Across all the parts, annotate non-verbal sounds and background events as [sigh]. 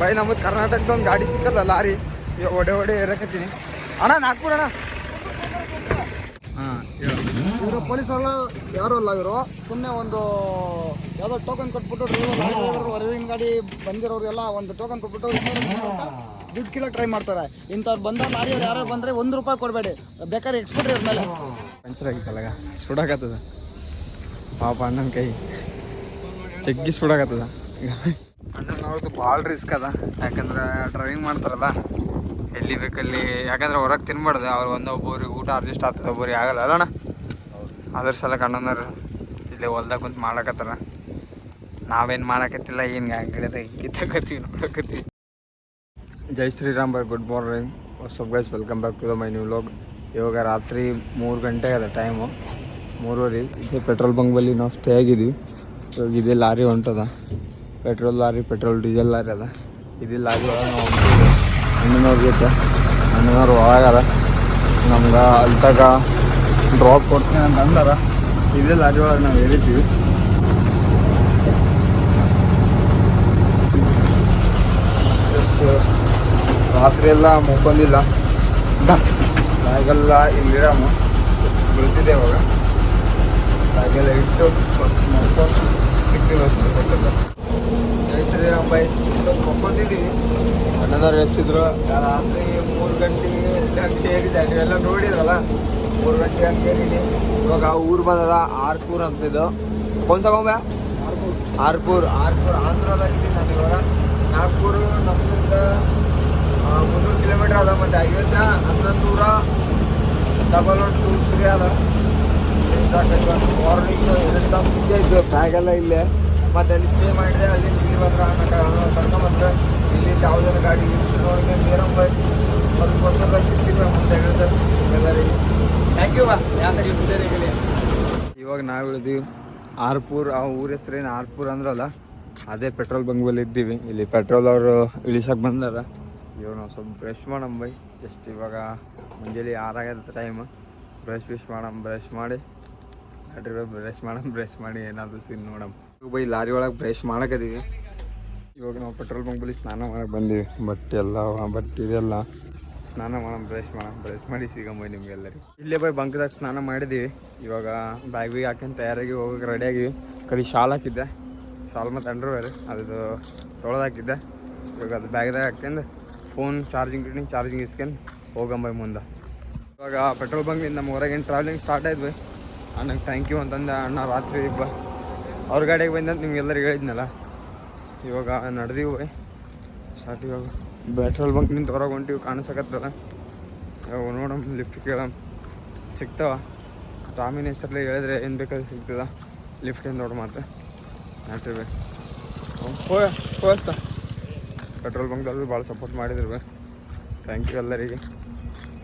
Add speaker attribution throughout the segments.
Speaker 1: By ನಮ್ಮದು ಕರ್ನಾಟಕದ ಒಂದು ಗಾಡಿ ಸಿಕ್ಕಲ್ಲ ಲಾರಿ. ಒಡೆ ಒಡೆ ಇರಕತ್ತೀನಿ ಅಣ್ಣ ನಾಗ್ಪುರ ಅಣ್ಣ. ಹಾಂ
Speaker 2: ಇವರು ಪೊಲೀಸರು ಯಾರು ಅಲ್ಲ ಇವರು. ಸುಮ್ಮನೆ ಒಂದು ಯಾವುದೋ ಟೋಕನ್ ಕೊಟ್ಬಿಟ್ಟು ಡ್ರೈವರ್ ವರದಿನ ಗಾಡಿ ಬಂದಿರೋರೆಲ್ಲ ಒಂದು ಟೋಕನ್ ಕೊಟ್ಬಿಟ್ಟು ದುಡ್ಡು ಕಿಲೋ ಟ್ರೈ ಮಾಡ್ತಾರೆ. ಇಂಥವ್ರು ಬಂದ ಲಾರಿಯವ್ರು ಯಾರು ಬಂದರೆ ಒಂದು ರೂಪಾಯಿ ಕೊಡಬೇಡಿ. ಬೇಕಾದ್ರೆ ಇಟ್ಬಿಡ್ರಿ ಅವ್ರ ಮೇಲೆ.
Speaker 1: ಪಂಚರ್ ಆಗಿತ್ತಲ್ಲ ಸುಡಾಕತ್ತದ. ಪಾಪ ಅಣ್ಣನ ಕೈ. ಜಗ್ಗಿ ಸುಡಾಕತ್ತದ. ಅಣ್ಣನ ನೋಡೋದು ಭಾಳ ರಿಸ್ಕ್ ಅದ. ಯಾಕಂದ್ರೆ ಡ್ರೈವಿಂಗ್ ಮಾಡ್ತಾರಲ್ಲ, ಎಲ್ಲಿ ಬೇಕಲ್ಲಿ ಯಾಕಂದ್ರೆ ಹೊರಗೆ ತಿನ್ಬಾರ್ದು. ಅವ್ರು ಒಂದೊಬ್ಬರಿಗೆ ಊಟ ಅಡ್ಜಸ್ಟ್ ಆಗ್ತದೆ ಒಬ್ಬರಿಗೆ ಆಗಲ್ಲ. ಅಲ್ಲಣ್ಣ ಅದ್ರ ಸಲ ಅಣ್ಣನವ್ರು ಇಲ್ಲೇ ಹೊಲ್ದಾಗ ಕುಂತು ಮಾಡಕತ್ತಾರ ನಾವೇನು ಮಾಡಕತ್ತಿಲ್ಲ, ಏನು ಗಿಡದ ಕಿತ್ತಕತ್ತೀವಿ ನೋಡಕತ್ತೀವಿ. ಜೈ ಶ್ರೀರಾಮ್ ಬಾಯ್, good morning. Sub guys welcome back to the my new vlog ಇವಾಗ ರಾತ್ರಿ ಮೂರು ಗಂಟೆ ಅದ ಟೈಮು ಮೂರುವರೆ. ಇದೇ ಪೆಟ್ರೋಲ್ ಬಂಕ್ ಬಲ್ಲಿ ನಾವು ಸ್ಟೇ ಆಗಿದ್ದೀವಿ ಇವಾಗ ಇದೇ ಲಾರಿ ಹೊಂಟದ. Petrol lorry, petrol diesel lorry ಅದ. ಇದಿಲ್ಲ ಹೊಂಟಿದ್ವಿ ಅಣ್ಣನವ್ರ ಒಳಗಾರ ನಮ್ಗೆ ಅಲ್ತಾಗ ಡ್ರಾಪ್ ಕೊಡ್ತೀನಿ ಅಂತ ಅಂದಾರ ಇದೇ ಲಾರಿ ಒಳಗೆ ನಾವು ಹೇಳಿದ್ದೀವಿ ಜಸ್ಟ್ ರಾತ್ರಿ ಎಲ್ಲ ಮುಕ್ಕೊಂದಿಲ್ಲ ಬ್ಯಾಗೆಲ್ಲ ಇಲ್ಲಿರಾಮ ಬೀಳ್ತಿದ್ದೆ ಅವಾಗ ಬ್ಯಾಗೆಲ್ಲ ಇಟ್ಟು ಸ್ವಲ್ಪ ಸಿಕ್ತಿಲ್ಲ ಅಷ್ಟು. ಕೊಟ್ಟಿಲ್ಲ ಜೈ ಶ್ರೀರಾಮ್ ಮಕ್ಕೊಂದಿದ್ದೀವಿ ಅಣ್ಣದವ್ರು ಎಬ್ಸಿದ್ರು. ರಾತ್ರಿ ಮೂರು ಗಂಟೆಗೆ ಗಂಟೆ ಏರಿದೆ. ನೀವೆಲ್ಲ ನೋಡಿದ್ರಲ್ಲ? ಮೂರು ಗಂಟೆ ಹಂಗೆ ಏರಿದೆ. ಇವಾಗ ಊರು ಬಂದದ ಆರ್ಪೂರ್ ಅಂತಿದ್ದು. ಕೊಂದ್ಸಕೊಂಬ ಆರ್ಪೂರ್ ಆರ್ಪೂರ್ ಆಂಧ್ರದಾಗಿದ್ದೀನಿ ನಾನು ಇವಾಗ. ನಾಗ್ಪುರ್ ನಮ್ಮಿಂದ ಮುನ್ನೂರು ಕಿಲೋಮೀಟರ್ ಅದ ಮತ್ತು ಅಯೋಧ್ಯ ಹನ್ನೊಂದು ನೂರ ಡಬಲ್ ಒನ್ ಟೂ ತ್ರೀ ಅದ. ಮಾರ್ನಿಂಗ್ ತಾಸು ಮುಂಚೆ ಇದ್ದು ಬ್ಯಾಗೆಲ್ಲ ಇಲ್ಲೇ. ಮತ್ತು ಅಲ್ಲಿ ಸ್ಟೇ ಮಾಡಿದೆ ಅಲ್ಲಿ ಇಲ್ಲಿ ಬಂದ್ರೆ. ಇಲ್ಲಿ ಯಾವುದೇ ಗಾಡಿ ನೋಡಿದ್ರೆ ನೀರಂಬ ಸ್ವಲ್ಪ ಸಿಕ್ಕಿದ್ರೆ ಅಂತ ಹೇಳಿದ್ರೆ ಎಲ್ಲರಿಗೆ. ಥ್ಯಾಂಕ್ ಯು ಬಾ ಇವಾಗ ನಾವು ಇಳಿದೀವಿ. ಆರ್ಪುರ್, ಆ ಊರ ಹೆಸ್ರೇನು ಆರ್ಪುರ್ ಅಂದ್ರಲ್ಲ, ಅದೇ ಪೆಟ್ರೋಲ್ ಬಂಕ್ ಬಲ್ಲಿ ಇದ್ದೀವಿ. ಇಲ್ಲಿ ಪೆಟ್ರೋಲ್ ಅವರು ಇಳಿಸಕ್ಕೆ ಬಂದಾರ. ಇವಾಗ ನಾವು ಸ್ವಲ್ಪ ಬ್ರಷ್ ಮಾಡಮ್ ಬೈ. ಜಸ್ಟ್ ಇವಾಗ ಮುಂಜಾನೆ ಆರಾಗದ ಟೈಮ್ ಬ್ರಷ್ ವಿಶ್ ಮಾಡಮ್ ಬ್ರಷ್ ಮಾಡಿ. ನಡ್ರಿ ಬ್ರಷ್ ಮಾಡಮ್ ಬ್ರಷ್ ಮಾಡಿ ಏನಾದರೂ ಸೀನ್ ನೋಡಮ್ ಬೈ, ಲಾರಿ ಒಳಗೆ ಬ್ರಷ್ ಮಾಡಕದೀವಿ ಇವಾಗ ನಾವು ಪೆಟ್ರೋಲ್ ಬಂಕ್ ಬಳಿ ಸ್ನಾನ ಮಾಡಕ್ಕೆ ಬಂದೀವಿ. ಬಟ್ ಎಲ್ಲ ಬಟ್ ಇದೆಲ್ಲ ಸ್ನಾನ ಮಾಡೋಣ ಬ್ರಷ್ ಮಾಡೋಣ ಬ್ರಷ್ ಮಾಡಿ ಸಿಗಂಬೈ ನಿಮ್ಗೆಲ್ಲರಿಗೆ ಇಲ್ಲೇ ಬೈ, ಬಂಕ್ದಾಗ ಸ್ನಾನ ಮಾಡಿದ್ದೀವಿ ಇವಾಗ ಬ್ಯಾಗ್ ಬಿಗ್ ಹಾಕೊಂಡು ತಯಾರಾಗಿ ಹೋಗಕ್ಕೆ ರೆಡಿ ಆಗಿವಿ. ಕರಿ ಶಾಲ್ ಹಾಕಿದ್ದೆ. ಶಾಲ್ ಮತ್ತು ಅಂಡರ್ವೇರ್ ಅದು ತೊಳೆದಾಕಿದ್ದೆ ಇವಾಗ ಅದು ಬ್ಯಾಗ್ದಾಗ ಹಾಕ್ಯಂದು ಫೋನ್ ಚಾರ್ಜಿಂಗ್ ಇಟ್ಟು ಚಾರ್ಜಿಂಗ್ ಇಸ್ಕೊಂಡು ಹೋಗಂಬೈ ಮುಂದೆ. ಇವಾಗ ಪೆಟ್ರೋಲ್ ಬಂಕ್ನಿಂದ ನಮ್ಮ ಹೊರಗೇನು ಟ್ರಾವೆಲಿಂಗ್ ಸ್ಟಾರ್ಟ್ ಆಯ್ತು ಬೈ. ಅಣ್ಣಗೆ ಥ್ಯಾಂಕ್ ಯು ಅಂತಂದೆ, ಅಣ್ಣ ರಾತ್ರಿ ಬ ಅವ್ರ ಗಾಡಿಗೆ ಬಂದಂತ ನಿಮ್ಗೆಲ್ಲರಿಗೆ ಹೇಳಿದ್ನಲ್ಲ. ಇವಾಗ ನಡೆದೀವಿ ಸ್ಟಾರ್ಟ್ ಇವಾಗ. ಪೆಟ್ರೋಲ್ ಬಂಕ್ ನಿಂತ ಹೊರಗೆ ಹೊಂಟಿವಿ ಕಾಣಿಸಕತ್ತಲ್ಲ ಇವಾಗ ನೋಡಮ್ ಲಿಫ್ಟ್ ಕೇಳಮ್. ಸಿಗ್ತಾವ. ರಾಮಿನ ಹೆಸರಲ್ಲಿ ಹೇಳಿದ್ರೆ ಏನು ಬೇಕಾದ್ರೆ ಸಿಗ್ತದ. ಲಿಫ್ಟ್ ಏನು ದೊಡ್ಡ ಮಾತ್ರ ನಾಟ್ರಿ ಬೈ ಹೋಯ ಹೋಸ್ತ ಪೆಟ್ರೋಲ್ ಬಂಕ್ದಲ್ಲೂ ಭಾಳ ಸಪೋರ್ಟ್ ಮಾಡಿದ್ರು ಬೈ. ಥ್ಯಾಂಕ್ ಯು ಎಲ್ಲರಿಗೆ.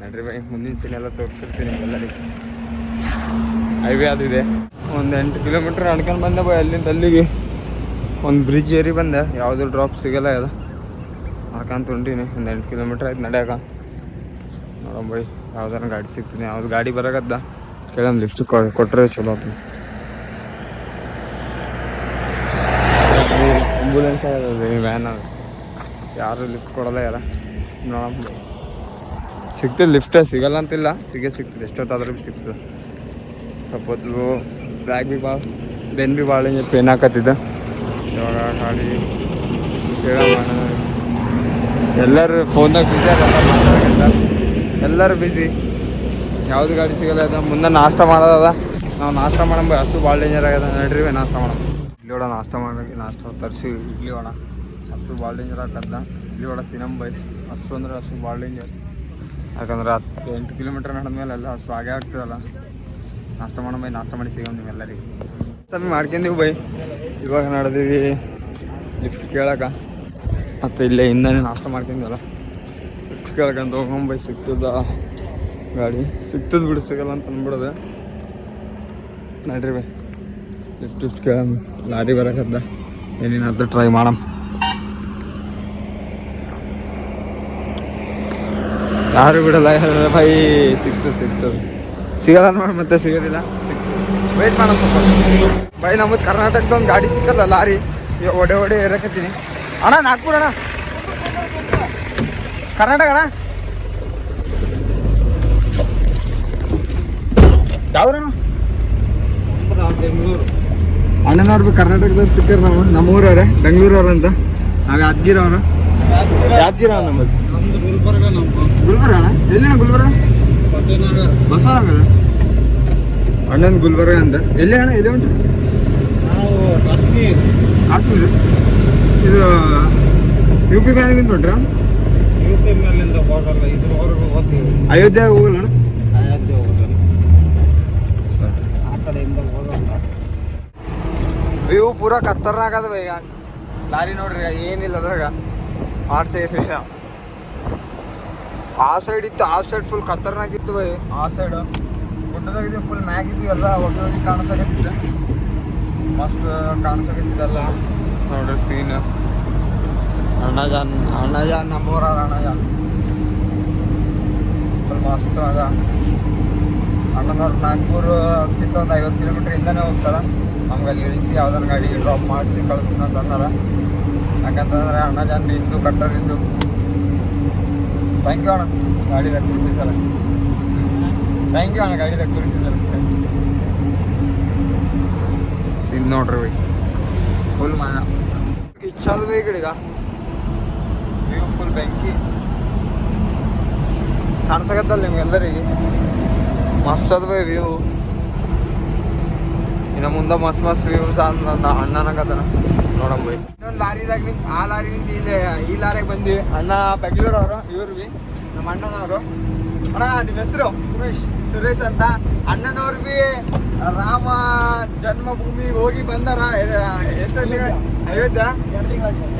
Speaker 1: ನಡ್ರಿ ಬೈ ಮುಂದಿನ ಸೀನೆಲ್ಲ ತೋರಿಸ್ತಿರ್ತೀನಿ ಎಲ್ಲರಿಗೆ ಹೈವೇ ಅದು ಇದೆ. ಒಂದು ಎಂಟು ಕಿಲೋಮೀಟ್ರ್ ನಡ್ಕೊಂಡು ಬಂದೆ ಬೈ ಅಲ್ಲಿಂದ ಅಲ್ಲಿಗೆ. ಒಂದು ಬ್ರಿಡ್ಜ್ ಏರಿ ಬಂದೆ. ಯಾವುದೂ ಡ್ರಾಪ್ ಸಿಗಲ್ಲ ಅದು ನಡ್ಕೊಂತ ಹೊಂಟೀನಿ ಒಂದು ಎಂಟು ಕಿಲೋಮೀಟ್ರ್ ಆಯ್ತು ನಡೆಯಾಕ. ನೋಡಮ್ ಬೈ ಯಾವ್ದಾರ ಗಾಡಿ ಸಿಗ್ತೀನಿ. ಯಾವ್ದು ಗಾಡಿ ಬರಕದ್ದ ಕೇಳಮ್ ಲಿಫ್ಟ್ ಕೊಟ್ಟರೆ ಚಲೋ ಆಯ್ತು ಆಂಬುಲೆನ್ಸ್ ವ್ಯಾನ್ ಅದು? ಯಾರು ಲಿಫ್ಟ್ ಕೊಡಲ್ಲ ಯಾರ? ನೋಡಮ್ ಸಿಗ್ತದೆ ಲಿಫ್ಟೇ ಸಿಗಲ್ಲ ಅಂತಿಲ್ಲ. ಸಿಗೇ ಸಿಗ್ತದೆ. ಎಷ್ಟೊತ್ತಾದ್ರೂ ಸಿಗ್ತದೆ. ಸ್ವಲ್ಪ ಹೊತ್ತು ಬ್ಯಾಗ್ ಭೀ ಭಾಳ ಬೆನ್ ಭೀ ಭಾಳ ಪೇನ್ ಹಾಕತ್ತಿದ್ದ ಇವಾಗ ಗಾಡಿ ಕೇಳಮ್ಮ ಎಲ್ಲರೂ ಫೋನ್ದಾಗ ಅದ ಎಲ್ಲರೂ ಬಿಸಿ ಯಾವುದು ಗಾಡಿ ಸಿಗಲ್ಲ ಅದ ಮುಂದೆ ನಾಷ್ಟ ಮಾಡೋದದ ನಾವು ನಾಷ್ಟ ಮಾಡಂಬ ಹಸು ಭಾಳ ಡೇಂಜರ್ ಆಗ್ಯದ ನಡ್ರಿ ನಾಷ್ಟ ಮಾಡಮ್. ಇಲ್ಲಿ ಒಡ ನಾಷ್ಟ ಮಾಡೋಕೆ ನಾಷ್ಟ ತರಿಸಿ ಇಡ್ಲಿ ಒಣ ಹಸು ಭಾಳ ಡೇಂಜರ್ ಆಗದ ಇಲ್ಲಿ ಒಡ ತಿನ್ನಂಬೈ ಹಸು ಅಂದ್ರೆ ಹಸು ಭಾಳ ಡೇಂಜರ್ ಯಾಕಂದ್ರೆ ಹತ್ತು ಎಂಟು ಕಿಲೋಮೀಟ್ರ್ ನಡೆದ್ಮೇಲೆ ಎಲ್ಲ ಹಸು ಆಗೇ ಆಗ್ತದಲ್ಲ. ನಾಷ್ಟ ಮಾಡೋ ಬೈ, ನಾಷ್ಟ ಮಾಡಿ ಸಿಗೋ ನಿಮ್ಮೆಲ್ಲರಿಗೆ. ತಮ್ಮಿ ಮಾಡ್ಕೊಂಡಿವಿ ಬೈ. ಇವಾಗ ನಡೆದೀವಿ ಲಿಫ್ಟ್ ಕೇಳಕ. ಮತ್ತು ಇಲ್ಲೇ ಹಿಂದೆ ನಾಷ್ಟ ಮಾಡ್ಕೊಂಡಿವಲ್ಲ. ಲಿಫ್ಟ್ ಕೇಳ್ಕೊಂತ ಬೈ, ಸಿಗ್ತದ ಗಾಡಿ. ಸಿಗ್ತದ ಬಿಡು, ಸಿಗಲ್ಲ ಅಂತ ಅಂದ್ಬಿಡೋದು ನಡ್ರಿ ಬೈ. ಲಿಫ್ಟ್ ಲಿಫ್ಟ್ ಕೇಳ ಲಾರಿ ಬರಕದ್ದ ಏನೇನಾದ್ರು ಟ್ರೈ ಮಾಡಮ್ ಯಾರು ಬಿಡಲ್ಲ, ಬೈ. ಸಿಗ್ತದೆ ಸಿಗ್ತದೆ. ಸಿಗಲ್ಲ ನೋಡಿ ಮತ್ತೆ, ಸಿಗೋದಿಲ್ಲ. ವೆಯ್ಟ್ ಮಾಡೋಣ ಬೈ ನಮ್ಮದು ಕರ್ನಾಟಕದ ಒಂದು ಗಾಡಿ ಸಿಕ್ಕಲ್ಲ ಲಾರಿ. ಇವಾಗ ಒಡೆ ಒಡೆ ಇರಕತ್ತೀನಿ ಅಣ್ಣ, ನಾಗ್ಪುರ ಅಣ್ಣ. ಕರ್ನಾಟಕ ಅಣ್ಣ. ಯಾವ್ರಣ್ಣ ಅಣ್ಣ? ಬಿ ಕರ್ನಾಟಕದವ್ರು ಸಿಕ್ಕಾರ ನಾವು. ನಮ್ಮೂರವ್ರೆ, ಬೆಂಗಳೂರವ್ರು ಅಂತ. ನಾವು ಯಾದಗಿರವ್ರು. ಯಾದಗಿರ ನಮ್ಮದು
Speaker 2: ಗುಲ್ಬರ್ಗ
Speaker 1: ಅಣ್ಣ. ಎಲ್ಲಿನ ಗುಲ್ಬರ್ಗ? ಬಸವನಗರ ಅಣ್ಣನ ಗುಲ್ಬರ್ಗ ಅಂತ ಎಲ್ಲಿ ಅಣ್ಣ ಎಲ್ಲಿ ಉಂಟು?
Speaker 2: ನಾವು ಕಾಶ್ಮೀರ್.
Speaker 1: ಕಾಶ್ಮೀರ್? ಇದು ಯು ಪಿ ಮ್ಯಾಲಿಂದ ಉಂಟ್ರ
Speaker 2: ಯು ಪಿ ಮೇಲಿಂದ ಹೋಗಲ್ಲ ಇದ್ರವರೆಗೂ ಹೋಗ್ತೀವಿ.
Speaker 1: ಅಯೋಧ್ಯೆ ಹೋಗಲ್ಲ ಅಣ್ಣ?
Speaker 2: ಅಯೋಧ್ಯೆ ಹೋಗಲ್ಲ ಆ ಕಡೆಯಿಂದ ಹೋಗಲ್ಲ
Speaker 1: ವ್ಯೂ ಪೂರ ಅದ ಈಗ. ಲಾರಿ ನೋಡ್ರಿ ಏನಿಲ್ಲ ಅದ್ರಾಗ. ಆಟ್ ಸೇಫ್ ಇಲ್ಲ. ಆ ಸೈಡ್ ಇತ್ತು ಆ ಸೈಡ್ ಫುಲ್ ಖತರ್ನಾಕ್ ಇತ್ತು ಬೈ. ಆ ಸೈಡ್ ಗುಡ್ಡದಾಗಿದ್ದು ಫುಲ್ ಮ್ಯಾಗ್ ಇದ್ವಿ ಎಲ್ಲ ಒಗ್ಗೆ ಹೋಗಿ ಕಾಣಿಸಕತ್ತಿದ್ದೆ ಮಸ್ತ್ ಕಾಣಿಸಕತ್ತಿದ್ದೆಲ್ಲ ನೋಡ್ರಿ ಸೀನ್ ಅಣ್ಣಜಾನ್ ಅಣ್ಣಜಾನ್ ನಮ್ಮೂರ ಅಣ್ಣಜಾನ್ ಫುಲ್ ಮಸ್ತ್ ಅದ. ಅಣ್ಣನವ್ರು ನಾಗ್ಪುರ್ ಕಿಂತ ಒಂದು ಐವತ್ತು ಕಿಲೋಮೀಟ್ರ್ ಇಂದನೇ ಹೋಗ್ತಾರೆ. ನಮ್ಗೆ ಅಲ್ಲಿ ಇಳಿಸಿ ಯಾವ್ದಾನ ಗಾಡಿ ಡ್ರಾಪ್ ಮಾಡಿಸಿ ಕಳಿಸ್ತೀನಿ ಅಂತ ಅಂದಾರ. ಯಾಕಂತಂದ್ರೆ ಅಣ್ಣಜಾನ್ ಹಿಂದೂ ಇಂದು ಕಟ್ಟರ್ ಇಂದು ಥ್ಯಾಂಕ್ ಯು ಅಣ್ಣ ಗಾಡಿ ಕೂರಿಸಿ ಸಲ ಥ್ಯಾಂಕ್ ಯು ಅಣ್ಣ ಗಾಡಿ ಕೂರಿಸಿ ಸಲ ಸಿನ್ ನೋಡ್ರಿ ಬೈ ಫುಲ್ ಮನ ಇಚ್ಛಾದ ಬೈ ಈಗ ವ್ಯೂ ಫುಲ್ ಬೆಂಕಿ. ಕಾಣಿಸಕತ್ತಲ್ಲ ನಿಮ್ಗೆಲ್ಲರಿಗೆ ಮಸ್ತ್ ಅದ ಬೈ ವ್ಯೂ ಇನ್ನು ಮುಂದೆ ಮಸ್ತ್ ಮಸ್ತ್ ವ್ಯೂಸ್ ನನ್ನ ಅಣ್ಣನಾಗತ್ತನ ನೋಡಮ್ ಬೈ ಇನ್ನೊಂದು ಲಾರಿದಾಗ ನಿಂತು ಆ ಲಾರಿ ನಿಂತು ಇಲ್ಲಿ ಈ ಲಾರಿಗೆ ಬಂದ್ವಿ. ಅಣ್ಣ ಬೆಂಗಳೂರು ಅವರು ಇವ್ರು ಬಿ ನಮ್ಮ ಅಣ್ಣನವರು. ಅಣ್ಣ ನಿಮ್ಮ ಹೆಸರು? ಸುರೇಶ್. ಸುರೇಶ್ ಅಂತ. ಅಣ್ಣನವ್ರು ಬಿ ರಾಮ ಜನ್ಮಭೂಮಿ ಹೋಗಿ ಬಂದಾರ. ಎಷ್ಟು ಅಯೋಧ್ಯ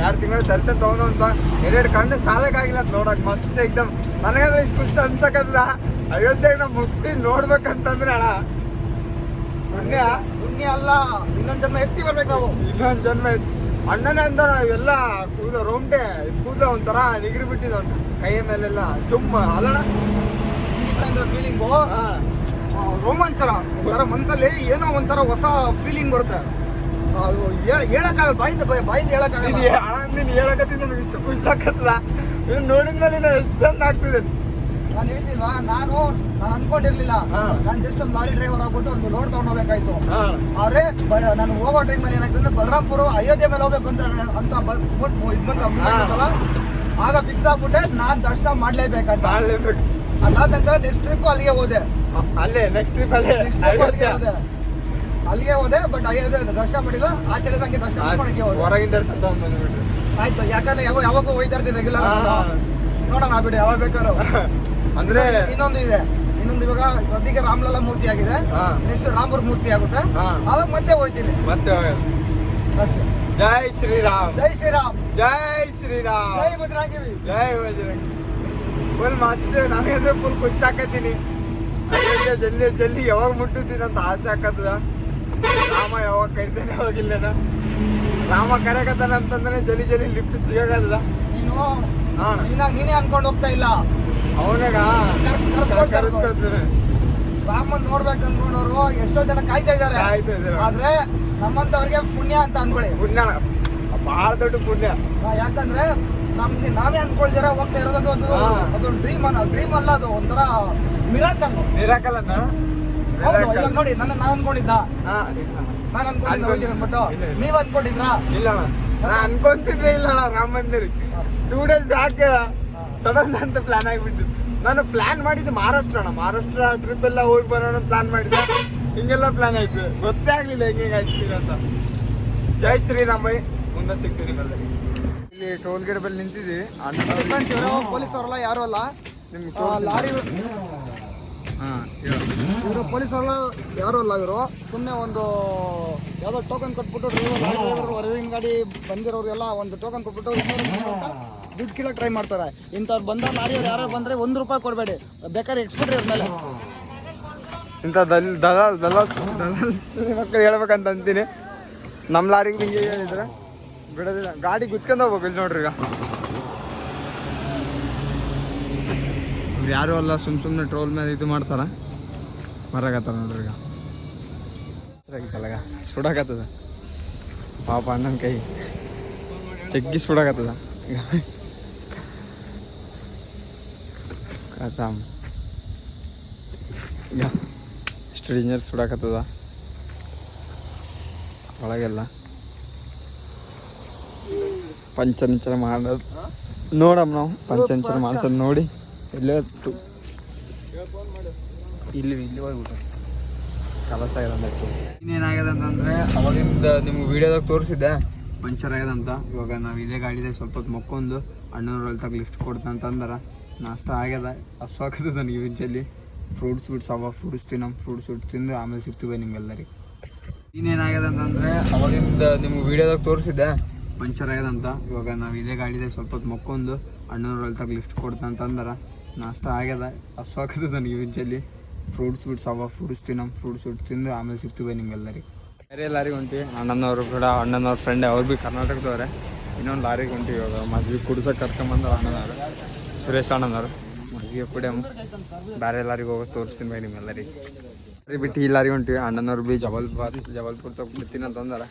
Speaker 1: ಎರಡು ತಿಂಗಳ ದರ್ಶನ ತಗೊಂಡು ಅಂತ ಎರಡು ಕಣ್ಣು ಸಾಲಕ್ಕಾಗಿಲ್ಲ ನೋಡಕ್ ಮಸ್ತ್ ಎಕ್ದಮ್. ನನಗಂದ್ರೆ ಇಷ್ಟು ಖುಷಿ ಅನ್ಸಕತ್ತದ ಅಯೋಧ್ಯೆಗೆ ನಾವು ಮುಟ್ಟಿ ನೋಡ್ಬೇಕಂತಂದ್ರೆ ಅಣ್ಣ. ಪುಣ್ಯ
Speaker 2: ಪುಣ್ಯ ಅಲ್ಲ. ಇನ್ನೊಂದು ಜನ್ಮ ಎತ್ತಿ ಬರ್ಬೇಕು ನಾವು.
Speaker 1: ಇನ್ನೊಂದು ಜನ್ಮ. ಅಣ್ಣನೇ ಅಂತ ಇವೆಲ್ಲ ಕೂದ ರೋಮ್ಟೆ ಕೂದ ಒಂಥರ ನಿಗಿರಿ ಬಿಟ್ಟಿದ ಕೈಯ ಮೇಲೆಲ್ಲ ಚುಮ್ಮ ಅಲ್ಲಣ
Speaker 2: ಫೀಲಿಂಗು. ರೋಮಾಂಚನ. ಒಂಥರ ಮನಸ್ಸಲ್ಲಿ ಏನೋ ಒಂಥರ ಹೊಸ ಫೀಲಿಂಗ್ ಬರುತ್ತೆ. ಅದು ಹೇಳ್- ಹೇಳಕ್ಕಾಗಲ್ಲ ಬಾಯಿಂದ ಬಾಯಿಂದ ಹೇಳಕ್ಕಾಗಲ್ಲ.
Speaker 1: ನೀನು ಹೇಳಕತ್ತೀನಿ ನನಗೆ ಇಷ್ಟು ಖುಷಿ ಆಗ್ತದ. ನೋಡಿದ್ಮೇಲೆ ನಾನು ಎಷ್ಟು ಚಂದ ಆಗ್ತಿದೆ
Speaker 2: ನಾನು ಹೇಳ್ತಿಲ್ವಾ? ನಾನು ನಾನು ಅನ್ಕೊಂಡಿರ್ಲಿಲ್ಲ. ನಾನು ಜಸ್ಟ್ ಒಂದು ಲಾರಿ ಡ್ರೈವರ್ ಆಗ್ಬಿಟ್ಟು ಒಂದು ಲೋಡ್ ತಗೊಂಡು ಹೋಗ್ಬೇಕಾಯ್ತು ಆದ್ರೆ ನಾನು ಹೋಗೋ ಟೈಮಲ್ಲಿ ಏನಾಯ್ತು ಅಂದ್ರೆ ಬಲರಾಮ್ಪುರ ಅಯೋಧ್ಯೆ ಮೇಲೆ ಹೋಗ್ಬೇಕು ಅಂತ ಅಂತ ಬಂತಲ್ಲ, ಆಗ ಫಿಕ್ಸ್ ಆಗ್ಬಿಟ್ಟೆ ನಾನು ದರ್ಶನ ಮಾಡ್ಲೇಬೇಕಂತ
Speaker 1: ಮಾಡ್ಲೇಬೇಕು.
Speaker 2: ಅದಾದ ನಂತರ ನೆಕ್ಸ್ಟ್ ಟ್ರಿಪ್ ಅಲ್ಲಿಗೆ ಹೋದೆ.
Speaker 1: ಅಲ್ಲೇ ನೆಕ್ಸ್ಟ್ ಟ್ರಿಪ್ ಅಲ್ಲೇ.
Speaker 2: ಅಲ್ಲಿಗೆ. ಹೋದೆ. ಅಲ್ಲಿಗೆ ಹೋದೆ ಬಟ್ ಅಯೋಧ್ಯೆ ದರ್ಶನ ಮಾಡಿಲ್ಲ. ಆಚೆ ನಂಗೆ ದರ್ಶನ ಮಾಡಕ್ಕೆ ಹೋದೆ.
Speaker 1: ಹೊರಗಿನ ದರ್ಶನ
Speaker 2: ಆಯ್ತು ಯಾಕಂದ್ರೆ ಯಾವ ಯಾವಾಗ ಹೋಯ್ತಾ ಇರ್ತೀನಿ ರೆಗ್ಯುಲರ್. ನೋಡೋಣ ಬಿಡಿ ಯಾವಾಗ ಬೇಕಾದ್ರು. [laughs]
Speaker 1: ಅಂದ್ರೆ
Speaker 2: ಇನ್ನೊಂದು ಇದೆ ಇನ್ನೊಂದು ಇವಾಗ ಸದ್ಯಕ್ಕೆ ರಾಮಲಲ್ಲ ಮೂರ್ತಿ ಆಗಿದೆ. ನೆಕ್ಸ್ಟ್ ರಾಮರ್ ಮೂರ್ತಿ ಆಗುತ್ತೆ. ಅವಾಗ ಮತ್ತೆ ಹೋಗ್ತೀನಿ.
Speaker 1: ಮತ್ತೆ
Speaker 2: ಅಷ್ಟೇ.
Speaker 1: ಜೈ ಶ್ರೀರಾಮ್.
Speaker 2: ಜೈ ಶ್ರೀರಾಮ್.
Speaker 1: ಜೈ ಶ್ರೀರಾಮ್.
Speaker 2: ಜೈ ಬಜರಂಗಿ
Speaker 1: ಜೈ ಬಜರಂಗಿ ಫುಲ್ ಮಸ್ತ್ ನನಗಂದ್ರೆ ಫುಲ್ ಖುಷಿ ಹಾಕತ್ತೀನಿ ಜಲ್ದಿ ಜಲ್ದಿ ಯಾವಾಗ ಮುಟ್ಟುತ್ತೀನಿ ಅಂತ ಆಸೆ ಹಾಕತ್ತದ ರಾಮ ಯಾವಾಗ ಕರಿತಾನೆ ಹೋಗಿಲ್ಲನ? ರಾಮ ಕರೆಕತ್ತಾನ ಅಂತಂದ್ರೆ ಜಲ್ದಿ ಜಲ್ದಿ ಲಿಫ್ಟ್ ಸಿಗಕತ್ತದ.
Speaker 2: ನೀನು
Speaker 1: ಹಾ.
Speaker 2: ನೀನಾಗ ನೀನೇ ಅನ್ಕೊಂಡು ಹೋಗ್ತಾ ಇಲ್ಲ.
Speaker 1: ಅವನಾಗ
Speaker 2: ಕರ್- ಕರ್ಸ್ಕೊಳ್ತಾರೆ. ರಾಮನ್ ನೋಡ್ಬೇಕು ಅನ್ಕೊಂಡವ್ರು ಎಷ್ಟೋ ಜನ ಕಾಯ್ತಾ ಇದ್ದಾರೆ.
Speaker 1: ಕಾಯ್ತಾ ಇದ್ದಾರೆ.
Speaker 2: ಆದ್ರೆ ನಮ್ಮಂತವ್ರಿಗೆ ಪುಣ್ಯ ಅಂತ ಅನ್ಕೊಳ್ಳಿ
Speaker 1: ಪುಣ್ಯ ಬಹಳ ದೊಡ್ಡ ಪುಣ್ಯ.
Speaker 2: ಯಾಕಂದ್ರೆ ನಮ್ಗೆ ನಾವೇ ಅನ್ಕೊಳ್ದಿರ ಹೋಗ್ತಾ ಇರೋದು ಅದು ಅದೊಂದು ಡ್ರೀಮ್ ಅನ್ನ ಡ್ರೀಮ್ ಅಲ್ಲ ಅದು ಒಂಥರ ಮಿರಾಕಲ್ ಮಿರಾಕಲ್ ಅನ್ನ? ನೋಡಿ ನನ್ನ ನಾನು ಅನ್ಕೊಂಡಿದ್ದ.
Speaker 1: ಹಾ
Speaker 2: ನಾನು ಅನ್ಕೊಂಡಿದ್ದ ಅಂದ್ಬಿಟ್ಟು. ನೀವ್ ಅನ್ಕೊಂಡಿದ್ರಾ?
Speaker 1: ಇಲ್ಲ ಅಣ್ಣ. ನಾ ಅನ್ಕೊಂತಿದ್ದೆ ಇಲ್ಲ Ram Mandir two days back sudden ಅಂತ ಪ್ಲಾನ್ ಆಗಿಬಿಟ್ಟು ನಾನು ಪ್ಲಾನ್ ಮಾಡಿದ್ದು ಮಹಾರಾಷ್ಟ್ರ ಅಣ್ಣ. ಮಹಾರಾಷ್ಟ್ರ ಟ್ರಿಪ್ ಎಲ್ಲ ಹೋಗಿ ಬರೋಣ ಪ್ಲಾನ್ ಮಾಡಿದ್ದೆ. ಹಿಂಗೆಲ್ಲ ಪ್ಲಾನ್ ಆಯ್ತು. ಗೊತ್ತೇ ಆಗ್ಲಿಲ್ಲ ಹೆಂಗೆ ಹೆಂಗೆ ಆಯ್ತು ಅಂತ. ಜೈ ಶ್ರೀರಾಮ ಬೈ ಮುಂದೆ ಸಿಗ್ತೀನಿ ಬಲ್ಲ ಇಲ್ಲಿ ಟೋಲ್ ಗೇಟ್ ಬಲ್ಲಿ ನಿಂತಿದ್ದೀವಿ
Speaker 2: ಪೊಲೀಸ್ ಅವರಲ್ಲ ಯಾರು ಅಲ್ಲ?
Speaker 1: ನಿಮ್ಗೆ
Speaker 2: ಲಾರಿ
Speaker 1: ಹಾಂ
Speaker 2: ಇವರು ಪೊಲೀಸ್ ಅವರಲ್ಲ ಯಾರು ಅಲ್ಲ ಇವರು? ಸುಮ್ಮನೆ ಒಂದು ಯಾವುದೋ ಟೋಕನ್ ಕೊಟ್ಬಿಟ್ಟು ಡ್ರೈವರ್ ಡ್ರೈವರ್ ಗಾಡಿ ಬಂದಿರೋರಿಗೆಲ್ಲ ಒಂದು ಟೋಕನ್ ಕೊಟ್ಬಿಟ್ಟು ದುಡ್ಡು ಕಿಲೋ ಟ್ರೈ ಮಾಡ್ತಾರೆ. ಇಂಥವ್ರು ಬಂದ ಲಾರಿಯವ್ರು ಯಾರೋ ಬಂದರೆ ಒಂದು ರೂಪಾಯಿ ಕೊಡಬೇಡಿ. ಬೇಕಾದ್ರೆ ಎಕ್ಸ್ಪೋರ್ಟ್ ಇವ್ರ ಮೇಲೆ.
Speaker 1: ಇಂಥ ದಲ್, ದಲಾಲ್ ದಲಾಲ್ [laughs] ಮಕ್ಕಳು ಹೇಳ್ಬೇಕಂತ ಅಂತೀನಿ. ನಮ್ಮ ಲಾರಿಗೆ ಹಿಂಗೆ ಹೇಳಿದ್ರೆ? ಬಿಡೋದಿಲ್ಲ. ಗಾಡಿ ಗುತ್ಕೊಂಡು ಹೋಗ್ಬೇಕು ಇಲ್ಲಿ ನೋಡ್ರಿ ಈಗ. ಯಾರು ಅಲ್ಲ, ಸುಮ್ ಸುಮ್ಮನೆ ಟ್ರೋಲ್ ಮೇಲೆ ಇದು ಮಾಡ್ತಾರ. ಬರಾಕತ್ತಾರ ನೋಡ್ರಿ ಈಗ. ಈಗ. ಸುಡಾಕತ್ತದ ಪಾಪ ಅಣ್ಣನ ಕೈ. ಜಗ್ಗಿ ಸುಡಾಕತ್ತದ ಈಗ. ಕಥಾಮ್ ಈಗ ಡೇಂಜರ್ ಸುಡಾಕತ್ತದ ಒಳಗೆಲ್ಲ. ಪಂಚನಿಂಚನ ಮಾಡೋದು ನೋಡಮ್ಮ ನಾವು, ಪಂಚನಿಂಚನ ಮಾಡ್ಸೋದು ನೋಡಿ. ಇಲ್ಲೇ, ಇಲ್ಲಿ ಇಲ್ಲಿ ಹೋಗ್ಬಿಟ್ಟು ಕಲಸ ಆಗ್ಯದ ಇನ್ನೇನಾಗಿದೆ ಅಂತಂದರೆ, ಅವಾಗಿಂದ ನಿಮ್ಗೆ ವೀಡಿಯೋದಾಗ ತೋರಿಸಿದ್ದೆ, ಪಂಚರ್ ಆಗ್ಯದಂತ ಇವಾಗ ನಾವು ಇದೇ ಗಾಡಿದಾಗ ಸ್ವಲ್ಪ ಹೊತ್ತು ಮಕ್ಕೊಂದು ಅಣ್ಣನವ್ರಲ್ಲಿ ತಗ ಲಿಫ್ಟ್ ಕೊಡ್ತಂತಂದ್ರೆ ನಾಷ್ಟ ಆಗ್ಯದ. ಹಸ್ವಾಗ್ತದೆ ನನಗೆ ಇವೆಂಚಲ್ಲಿ ಫ್ರೂಟ್ಸ್ ಫ್ರೂಟ್ಸ್ ಅವ ಫ್ರೂಟ್ಸ್ ತಿನ್ನಮ್ ಫ್ರೂಟ್ಸ್ ಫ್ರೂಟ್ಸ್ ತಿಂದು ಆಮೇಲೆ ಸಿಗ್ತೀವಿ ನಿಮ್ಗೆಲ್ಲರಿಗೆ. ಇನ್ನೇನಾಗ್ಯದ ಅಂತಂದರೆ, ಅವಾಗಿಂದ ನಿಮ್ಗೆ ವೀಡಿಯೋದಾಗ ತೋರಿಸಿದ್ದೆ, ಪಂಚರ್ ಆಗ್ಯದಂತ ಇವಾಗ ನಾವು ಇದೇ ಗಾಡಿದಾಗ ಸ್ವಲ್ಪ ಹೊತ್ತು ಮಕ್ಕೊಂದು ಅಣ್ಣನವ್ರಲ್ಲಿ ತಗ ಲಿಫ್ಟ್ ಕೊಡ್ತಂತಂದ್ರೆ ನಾಷ್ಟ ಆಗ್ಯದ. ಹಸ್ವಾಗ್ತದೆ ನನಗೆ ಇವೆಂಚಲ್ಲಿ ಫ್ರೂಟ್ಸ್ ಫ್ರೂಟ್ಸ್ ಅವ ಫ್ರೂಟ್ಸ್ ತಿನ್ನಮ್ ಫ್ರೂಟ್ಸ್ ಫ್ರೂಟ್ಸ್ ತಿಂದು ಆಮೇಲೆ ಸಿಗ್ತೀವಿ ನಿಮ್ಗೆಲ್ಲರಿಗೆ. ಬೇರೆ ಲಾರಿಗೆ ಹೊಂಟಿ ಅಣ್ಣನವ್ರು ಕೂಡ ಅಣ್ಣನವ್ರ ಫ್ರೆಂಡ್ ಅವ್ರು ಭೀ ಕರ್ನಾಟಕದವ್ರೆ. ಇನ್ನೊಂದು ಲಾರಿಗೆ ಹೊಂಟಿ ಇವಾಗ. ಮದ್ವೆ ಕುಡ್ಸಕ್ಕೆ ಕರ್ಕೊಂಬಂದ್ರೆ ಅಣ್ಣನವರು. ಸುರೇಶ್ ಅಣ್ಣನವರು. ಮಜ್ಜಿಗೆ ಕುಡಿಯಮ್ಮ ಬೇರೆ ಎಲ್ಲರಿಗೂ ಹೋಗಿ ತೋರಿಸ್ತೀನಿ ಬೈ ನಿಮ್ಮೆಲ್ಲರಿಗೆ. ಸರಿ ಬಿಟ್ಟು ಇಲ್ಲಾರಿಗೆ ಲಾರಿಗೆ ಹೊಂಟಿವಿ. ಅಣ್ಣನವ್ರು ಬಿ ಜಬಲ್ಪುರ್ ಜಬಲ್ಪುರ್ ತಗ ಬಿಡ್ತೀನಿ ಅಂತಂದಾರ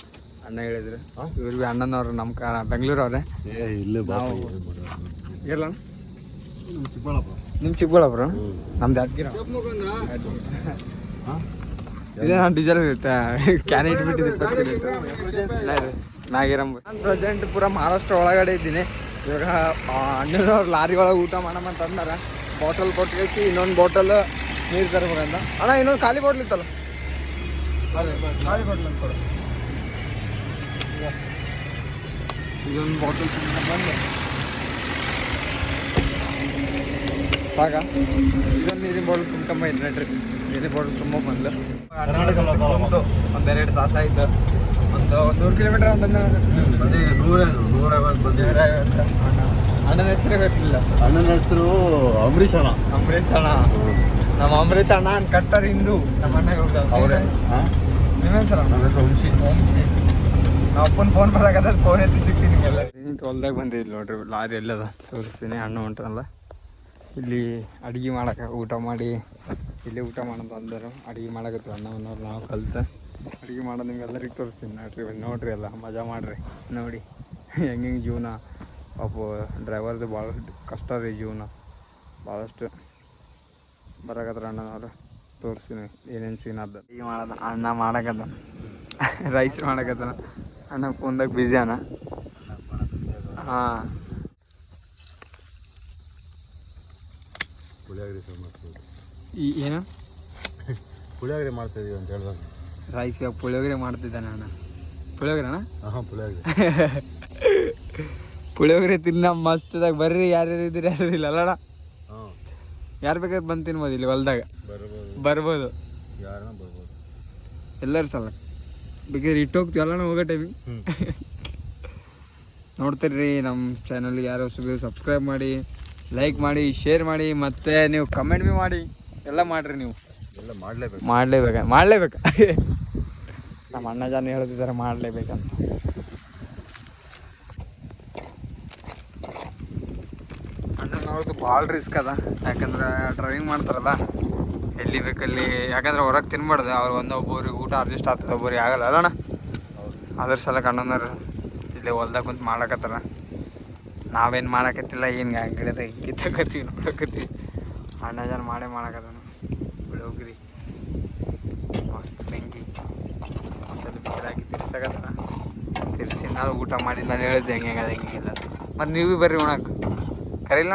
Speaker 1: ಅಣ್ಣ ಹೇಳಿದ್ರು. ಇವ್ರು ಭೀ ಅಣ್ಣನವ್ರು ನಮ್ಮ ಕ ಬೆಂಗಳೂರವ್ರೆ ಇರಲ್ಲ
Speaker 3: ಚಿಕ್ಕಬಳ್ಳಾಪುರ.
Speaker 1: ನಿಮ್ಮ ಚಿಕ್ಕಬಳ್ಳಾಪುರ? ನಮ್ದು ಯಾದಗಿರ. ಇದೇ ನಾನು ಡೀಸೆಲ್ ಕ್ಯಾನ್ ಇಟ್ಬಿಟ್ಟಿದ್ದೆ ನಾಗಿರಂ ನಾನು ಪ್ರೆಸೆಂಟ್ ಪೂರ ಮಹಾರಾಷ್ಟ್ರ ಒಳಗಡೆ ಇದ್ದೀನಿ. ಇವಾಗ ಅಣ್ಣನವ್ರು ಲಾರಿ ಒಳಗೆ ಊಟ ಮಾಡಮ್ಮ ಅಂತ ಅಂದಾರ. ಬಾಟಲ್ ಕೊಟ್ಟು ಇನ್ನೊಂದು ಬಾಟಲ್ ನೀರು ತರ್ಬೇಕಂತ ಅಣ್ಣ ಇನ್ನೊಂದು ಖಾಲಿ ಬಾಟ್ಲ್ ಇತ್ತಲ್ಲ? ಖಾಲಿ ಬಾಟ್ಲ್ ಅಂತ ಕೊಡು. ಇದೊಂದು ಬಾಟಲ್ ಬಂದು. ಸಾಕ. ಇದೊಂದು ನೀರಿನ ಬಾಟಲ್ ತುಂಬ್ಕೊಂಬ ಇದ್ರಿ ನೀರಿನ ಬಾಟಲ್ ತುಂಬ ಬಂದು ಒಂದು ಒಂದೆರಡು ತಾಸು ಆಯ್ತು ಒಂದು ನೂರು ಕಿಲೋಮೀಟರ್ ಒಂದು
Speaker 3: ಅದೇ ನೂರೇನು ನೂರೈವತ್ತು ಬಂದಿದೆ.
Speaker 1: ಅಣ್ಣ ಅಣ್ಣನ ಹೆಸರೇ ಗೊತ್ತಿಲ್ಲ.
Speaker 3: ಅಣ್ಣನ ಹೆಸರು ಅಂಬರೀಷ್ ಅಣ್ಣ.
Speaker 1: ಅಂಬರೀಷ್ ಅಣ್ಣ. ನಮ್ಮ ಅಂಬರೀಷ್ ಅಣ್ಣ ಕಟ್ಟಾರ ಹಿಂದೂ. ನಮ್ಮ ಅಣ್ಣ
Speaker 3: ಅವರೇ?
Speaker 1: ನಿಮ್ಮ ಹೆಸರು
Speaker 3: ಅಣ್ಣ? ಹೆಸರು ವಂಶಿ.
Speaker 1: ವಂಶಿ. ನಾವು ಅಪ್ಪನ ಫೋನ್ ಬರಕದ ಫೋನ್ ಎತ್ತಿ ಸಿಗ್ತೀನಿ ನಿಮಗೆಲ್ಲ. ನಿಂತು ಹೊಲ್ದಾಗ ಬಂದಿಲ್ಲ ನೋಡ್ರಿ ಲಾರಿ ಎಲ್ಲದ ತೋರಿಸ್ತೀನಿ ಅಣ್ಣ ಹೊಂಟ್ರಲ್ಲ ಇಲ್ಲಿ ಅಡುಗೆ ಮಾಡಕ್ಕೆ ಊಟ ಮಾಡಿ ಇಲ್ಲೇ ಊಟ ಮಾಡೋದು ಅಂದರು. ಅಡುಗೆ ಮಾಡಕತ್ತೀವಿ ಅಣ್ಣವನ್ನವ್ರು ನಾವು ಕಲ್ತ. ಅಡುಗೆ ಮಾಡೋದು ನಿಮ್ಗೆಲ್ಲರಿಗೆ ತೋರಿಸ್ತೀನಿ. ನೋಡ್ರಿ ನೋಡ್ರಿ ಎಲ್ಲ ಮಜಾ ಮಾಡಿರಿ. ನೋಡಿ ಹೆಂಗೆ ಜೀವನ. ಪಾಪ ಡ್ರೈವರ್ದು ಭಾಳಷ್ಟು ಕಷ್ಟ ರೀ ಜೀವನ. ಭಾಳಷ್ಟು ಬರಾಕತ್ರ ಅಣ್ಣನವ್ರು. ತೋರಿಸ್ತೀನಿ. ಏನೇನು ಸೀನ್ ಅದ. ಅಡುಗೆ ಮಾಡೋದು ಅಣ್ಣ ಮಾಡಕತ್ತ ರೈಸ್ ಮಾಡಕತ್ತನ. ಅಣ್ಣ ಫೋನ್ದಾಗ ಬ್ಯುಸಿ ಅಣ್ಣ. ಹಾಂ. ಏನು?
Speaker 3: ಪುಳಿಯೋಗರೆ ಮಾಡ್ತಾ ಇದೀವಿ ಅಂತ ಹೇಳ್ದಾಗ.
Speaker 1: ರೈಸ್ ಇವಾಗ ಪುಳಿಯೋಗರೆ ಮಾಡ್ತಿದ್ದಾನೆ ಅಣ್ಣ ಪುಳಿಯೋಗರೆ ಅಣ್ಣ
Speaker 3: ಹಾಂ ಪುಳಿಯೋಗರೆ.
Speaker 1: ಪುಳಿಯೋಗರೆ ತಿನ್ನ ಮಸ್ತದಾಗ ಬರ್ರಿ ಯಾರ್ಯಾರು ಇದ್ದೀರಿ ಯಾರು ಇಲ್ಲ ಅಲ್ಲಣ್ಣ? ಯಾರು ಬೇಕಾದ್ರೆ ಬಂದು ತಿನ್ಬೋದು ಇಲ್ಲಿ ಹೊಲ್ದಾಗ?
Speaker 3: ಬರ್ಬೋದು.
Speaker 1: ಎಲ್ಲರೂ ಸಲ. ಬೇಕಾದ್ರೆ ಇಟ್ಟು ಅಲ್ಲಣ್ಣ ಹೋಗೋ ಟೈಮಿಗೆ ನೋಡ್ತೀರಿ ನಮ್ಮ ಚಾನಲ್ಗೆ ಯಾರು ಹೊಸಬರು ಸಬ್ಸ್ಕ್ರೈಬ್ ಮಾಡಿ ಲೈಕ್ ಮಾಡಿ ಶೇರ್ ಮಾಡಿ ಮತ್ತು ನೀವು ಕಮೆಂಟ್ ಭೀ ಮಾಡಿ. ಎಲ್ಲ ಮಾಡಿರಿ ನೀವು.
Speaker 3: ಎಲ್ಲ ಮಾಡಲೇಬೇಕು.
Speaker 1: ಮಾಡಲೇಬೇಕ ಮಾಡಲೇಬೇಕು. ನಮ್ಮ ಅಣ್ಣ ಜನ ಹೇಳ್ತಿದ್ದಾರೆ ಮಾಡಲೇಬೇಕಂತ ಅಣ್ಣನವ್ರದ್ದು ಭಾಳ ರಿಸ್ಕ್ ಅದ. ಯಾಕಂದ್ರೆ ಡ್ರೈವಿಂಗ್ ಮಾಡ್ತಾರಲ್ಲ ಎಲ್ಲಿ ಬೇಕಲ್ಲಿ ಯಾಕಂದ್ರೆ ಹೊರಗೆ ತಿನ್ಬಾರ್ದು ಅವ್ರು ಒಂದೊಬ್ಬರಿಗೆ ಊಟ ಅಡ್ಜಸ್ಟ್ ಆಗ್ತದೆ ಒಬ್ಬರಿಗೆ ಆಗಲ್ಲ. ಅಲ್ಲಣ್ಣ ಅದ್ರ ಸಲ ಅಣ್ಣನವ್ರು ಇಲ್ಲೇ ಹೊಲ್ದಾಗ ಕುಂತು ಮಾಡಕತ್ತಾರ. ನಾವೇನು ಮಾಡಕತ್ತಿಲ್ಲ ಏನು ಗಿಡದ ಕಿತ್ತಕತ್ತೀವಿ ನೋಡಕತ್ತೀವಿ. ಅಣ್ಣ ಜನ ಮಾಡೇ ಮಾಡಕತ್ತಾನ. ಹೋಗ್ರಿ. ಮಸ್ತ್ ಬೆಂಕಿ. ಮಸಾಲೆ ಬಿಸಿಲಾಗಿ ತಿರ್ಸಾಗತ್ತ ತಿರ್ಸಿ ನಾವು ಊಟ ಮಾಡಿದ್ಮೇಲೆ ಹೇಳಿದ್ದೆ ಹೆಂಗೆ ಹೆಂಗೆ ಇಲ್ಲ ಮತ್ತು ನೀವು ಬರ್ರಿ ಉಣಕ್ಕೆ ಕರೀಲ್ಲ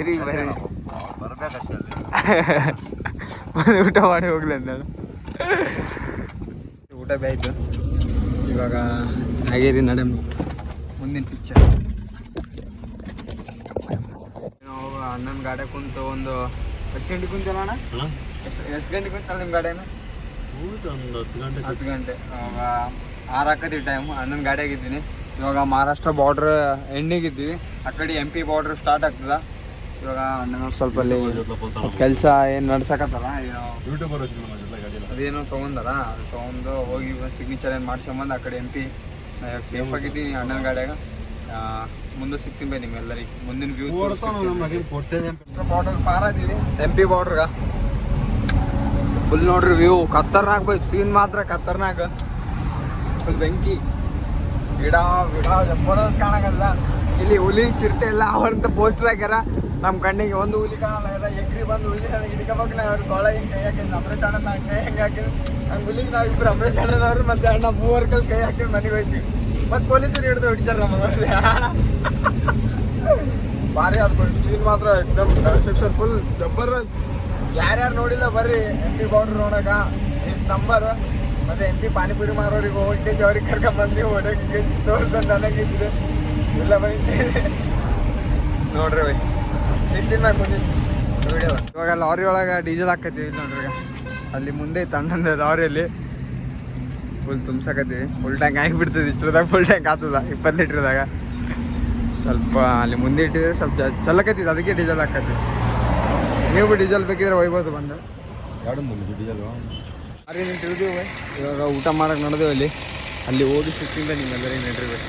Speaker 1: ಇರಿ ಬರ್ರಿ.
Speaker 3: ಬರ್ಬೇಕಷ್ಟೇ [laughs]
Speaker 1: ಊಟ ಮಾಡಿ ಹೋಗ್ಲಿ ಅಂದಾಳು ಊಟ ಬೇಯ್ತು ಇವಾಗ ಹಾಗೇರಿ ನಡೆ ಮುಂದಿನ ಪಿಕ್ಚರ್ ನಾವು ಅಣ್ಣನ ಗಾಡೆ ಕುಂತು ಒಂದು ಎಷ್ಟು ಗಂಟೆಗೆ ಅಣ್ಣ? ಎಷ್ಟು ಎಷ್ಟು ಗಂಟೆಗೆ ಕುಂತಲ್ಲ ನಿಮ್ಮ
Speaker 3: ಗಾಡಿಯನ್ನು ಹತ್ತು ಗಂಟೆ
Speaker 1: ಹತ್ತು ಗಂಟೆ. ಆರು ಹಾಕತಿ ಟೈಮ್ ಅಣ್ಣನ ಗಾಡಿ ಆಗಿದ್ದೀನಿ. ಇವಾಗ ಮಹಾರಾಷ್ಟ್ರ ಬಾರ್ಡ್ರ್ ಎಂಡಿಗಿದ್ದೀವಿ ಆ ಕಡೆ ಎಂ ಪಿ ಬಾರ್ಡ್ರ್ ಸ್ಟಾರ್ಟ್ ಆಗ್ತದ. ಇವಾಗ ನಾನು ಸ್ವಲ್ಪ ಅಲ್ಲಿ ಕೆಲಸ ಏನು ನಡ್ಸಕತ್ತಲ್ಲ ಅದೇನೋ ತೊಗೊಂಡಲ್ಲ ಅದು ತೊಗೊಂಡು ಹೋಗಿ ಸಿಗ್ನೇಚರ್ ಏನು ಮಾಡ್ಸ್ಕೊಂಬಂದು ಆ ಕಡೆ ಎಂ ಪಿ ಸೇಫ್ ಆಗಿದ್ದೀನಿ ಅಣ್ಣನ ಗಾಡಿಯಾಗ? ಮುಂದೆ ಸಿಗ್ತೀನಿ ಬೈ ನಿಮ್ಮೆಲ್ಲರಿಗೆ. ಮುಂದಿನ ವ್ಯೂ ಬಾರ್ಡರ್ ಪಾರದೀವಿ ಎಂ ಪಿ ಬಾರ್ಡ್ರ್ಗ ಫುಲ್ ನೋಡ್ರಿ ವ್ಯೂ ಕತ್ತರ್ನಾಗ ಬೈ ಸೀನ್ ಮಾತ್ರ ಕತ್ತರ್ನಾಗ. ಫುಲ್ ಬೆಂಕಿ. ಗಿಡ ಗಿಡ ಜಬರ್ದಸ್ತ್ ಕಾಣಕಲ್ಲ ಇಲ್ಲಿ ಹುಲಿ ಚಿರತೆ ಎಲ್ಲ ಅವ್ರಂತ ಪೋಸ್ಟರ್ ಹಾಕ್ಯಾರ. ನಮ್ಮ ಕಣ್ಣಿಗೆ ಒಂದು ಹುಲಿ ಕಾಣಲ್ಲ. ಅದ ಎಗ್ರಿ ಬಂದು ಹುಲಿ ನನಗೆ ಹಿಡ್ಕೋಬೇಕು ನಾವು. ಅವ್ರು ಕೊಳ ಹಿಂಗೆ ಕೈ ಹಾಕಿದ್ದು ಅಮೃತ ಅಣ್ಣ ನಾನು ಕೈ ಹೆಂಗೆ ಹಾಕಿದ್ರು. ಹಂಗೆ ಹುಲಿಗೆ ನಾವು ಇಬ್ಬರು ಅಮರೇಶ್ ಅಣ್ಣನವ್ರು ಮತ್ತೆ ಅಣ್ಣ ಮೂವರ್ ಕಲ್ ಕೈ ಹಾಕಿದ್ದು ಮನೆಗೆ ಹೋಯ್ತೀವಿ. ಮತ್ತೆ ಪೊಲೀಸರು ಹಿಡಿದು ಹೊಡಿತಾರೆ ನಮಗೆ ಭಾರಿ ಅದು ಸೀನ್ ಮಾತ್ರ ಎಕ್ದಮ್ ಸೆಕ್ಷನ್ ಫುಲ್ ಜಬರ್ದಸ್ತ್. ಯಾರ್ಯಾರು ನೋಡಿಲ್ಲ ಬರ್ರಿ ಎಂ ಪಿ ಬೌಂಡ್ರಿ ನೋಡಕ ನಂಬರ್ ಮತ್ತೆ ಎಂ ಪಿ ಪಾನಿಪುರಿ ಮಾರೋರಿಗೆ ಹೋಗಿ ಅವ್ರಿಗೆ ಕರ್ಕೊಂಡ್ ಬಂದು ಹೊರಗೆ ತೋರ್ಸಂದು ನನಗಿದ್ರೆ ಇಲ್ಲ ಬೈ. ನೋಡ್ರಿ ಬೈ. ನಾನು ಮುಂದಿನ ವಿಡಿಯೋ ಇವಾಗ ಲಾರಿ ಒಳಗೆ ಡೀಸೆಲ್ ಹಾಕತ್ತೀವಿ ನೋಡ್ರಿ ಅಲ್ಲಿ ಮುಂದೆ ತಣ್ಣಂದ ಲಾರಿಯಲ್ಲಿ. ಫುಲ್ ತುಂಬ್ಸಕತ್ತೀವಿ. ಫುಲ್ ಟ್ಯಾಂಕ್ ಆಗಿಬಿಡ್ತದೆ ಇಷ್ಟರದಾಗ ಫುಲ್ ಟ್ಯಾಂಕ್ ಆಗ್ತದ ಇಪ್ಪತ್ತು ಲೀಟ್ರದಾಗ. ಸ್ವಲ್ಪ ಅಲ್ಲಿ ಮುಂದೆ ಇಟ್ಟಿದ್ರೆ ಸ್ವಲ್ಪ ಚಲಕತ್ತಿದ್ದು ಅದಕ್ಕೆ ಡೀಸೆಲ್ ಹಾಕತ್ತಿ ನೀವು ಡೀಸೆಲ್ ಬೇಕಿದ್ರೆ ಒಯ್ಬೋದು ಬಂದು.
Speaker 3: ಎರಡು ಮುಗಿದು ಡೀಸೆಲ್
Speaker 1: ಅರೆ ನೀನು ತಿಳಿದೀವಿ ಇವಾಗ ಊಟ ಮಾಡಕ್ಕೆ ನಡೆದೇವು ಅಲ್ಲಿ. ಅಲ್ಲಿ ಹೋಗಿ ಸಿಕ್ಕಿಂದ ನಿಮ್ಮೆಲ್ಲರಿಗೆ ನಡಿರ್ಬೇಕು.